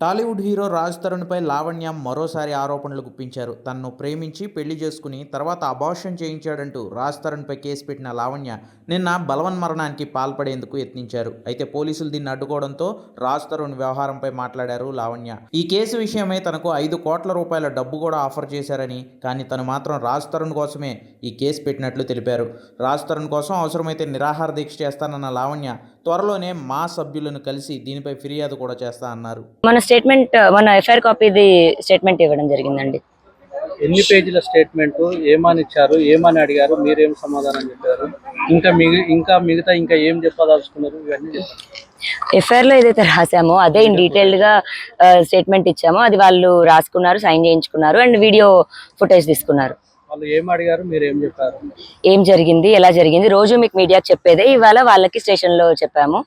Tollywood hero Raj తరుణ్పై లావణ్య మరోసారి ఆరోపణలు గుప్పించారు. తనను ప్రేమించి పెళ్ళి చేసుకుని తర్వాత అబార్షన్ చేయించాడంటూ రాజ్ తరుణ్పై కేసు పెట్టిన లావణ్య నిన్న బలవన్మరణానికి పాల్పడేందుకు యత్నించారు. అయితే పోలీసులు దీన్ని అడ్డుకోవడంతో రాజ్ తరుణ్ వ్యవహారంపై మాట్లాడారు లావణ్య. ఈ కేసు విషయమై తనకు ఐదు కోట్ల రూపాయల డబ్బు కూడా ఆఫర్ చేశారని కానీ తను మాత్రం రాజ్ తరుణ్ కోసమే ఈ కేసు పెట్టినట్లు తెలిపారు. రాజ్ తరుణ్ కోసం అవసరమైతే నిరాహార దీక్ష చేస్తానన్న లావణ్య త్వరలోనే మా సభ్యులను కలిసి దీనిపై ఫిర్యాదు కూడా చేస్తా అన్నారు. మన స్టేట్మెంట్ మన ఎఫ్ఐఆర్ కాపీది స్టేట్మెంట్ ఇవ్వడం జరిగిందండి. ఎన్ని పేజీల స్టేట్మెంట్ ఏమని ఇచ్చారు ఏమని అడిగారు మీరేం సమాధానం చెప్పారు? ఇంకా మిగి ఇంకా మిగతా ఇంకా ఏం చెప్పదలుచుకున్నారు? ఇవన్నీ చెప్పండి. ఎఫ్ఐఆర్లో ఏదైతే రాసామో అదే ఇన్ డీటెయిల్డ్గా స్టేట్మెంట్ ఇచ్చామో అది వాళ్ళు రాసుకున్నారు సైన్ చేయించుకున్నారు అండ్ వీడియో ఫుటేజ్ తీసుకున్నారు. వాళ్ళు ఏం అడిగారు మీరు ఏం చెప్పారు? ఏం జరిగింది ఎలా జరిగింది? రోజు మీకు మీడియాకి చెప్పేదే ఇవాళ వాళ్ళకి స్టేషన్లో చెప్పాము.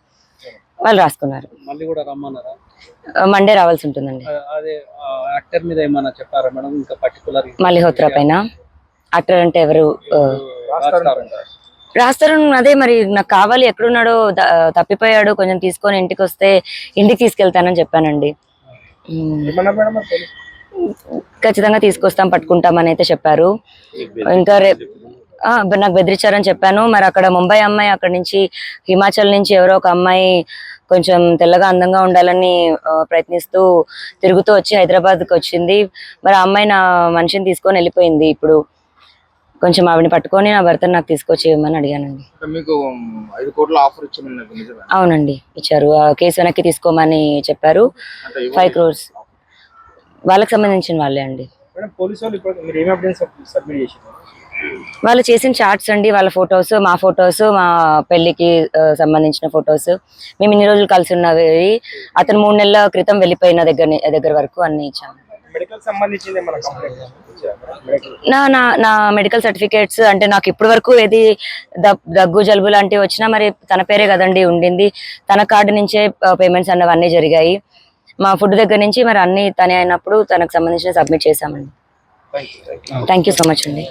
వాళ్ళు రాసుకున్నారు. మళ్ళీ కూడా రమ్మన్నారా? మండే రావాల్సి ఉంటుందండి. ఆ, అదే యాక్టర్ మీద ఏమన్నా చెప్పారా మేడం? ఇంకా పర్టికులర్ మల్లిహోత్రా పైన. యాక్టర్ అంటే ఎవరు రాస్తారు అదే మరి నాకు కావాలి ఎక్కడున్నాడో తప్పిపోయాడు కొంచెం తీసుకొని ఇంటికి వస్తే ఇంటికి తీసుకెళ్తానని చెప్పానండి. ఖచ్చితంగా తీసుకొస్తాం పట్టుకుంటామని అయితే చెప్పారు. ఇంకా రేపు నాకు బెదిరించారని చెప్పాను. మరి అక్కడ ముంబై అమ్మాయి అక్కడ నుంచి హిమాచల్ నుంచి ఎవరో ఒక అమ్మాయి కొంచెం తెల్లగా అందంగా ఉండాలని ప్రయత్నిస్తూ తిరుగుతూ వచ్చి హైదరాబాద్కి వచ్చింది. మరి ఆ అమ్మాయి నా మనిషిని తీసుకొని వెళ్ళిపోయింది ఇప్పుడు. కొంచెం ఆవిడని పట్టుకొని నా భర్తను నాకు తీసుకొచ్చి ఇవ్వమని అడిగానండి. మీకు ఐదు కోట్ల ఆఫర్ అవునండి ఇచ్చారు. ఆ కేసు వెనక్కి తీసుకోమని చెప్పారు. Five crores. వాళ్ళకి సంబంధించిన వాళ్ళే అండి. వాళ్ళు చేసిన చార్ట్స్ అండి వాళ్ళ ఫొటోస్ మా ఫొటోస్ మా పెళ్ళికి సంబంధించిన ఫొటోస్ మేము ఇన్ని రోజులు కలిసి ఉన్నవి. అతను మూడు నెలల క్రితం వెళ్ళిపోయిన దగ్గర దగ్గర వరకు అన్ని ఇచ్చాము. నా నా నా మెడికల్ సర్టిఫికేట్స్ అంటే నాకు ఇప్పటి వరకు ఏది దగ్- దగ్గు జలుబు లాంటివి వచ్చినా మరి తన పేరే కదండి ఉండింది. తన కార్డు నుంచే పేమెంట్స్ అన్నవన్నీ జరిగాయి. మా ఫుడ్ దగ్గర నుంచి మరి అన్ని తనే అయినప్పుడు తనకు సంబంధించిన సబ్మిట్ చేశామండి. థ్యాంక్ యూ సో మచ్ అండి.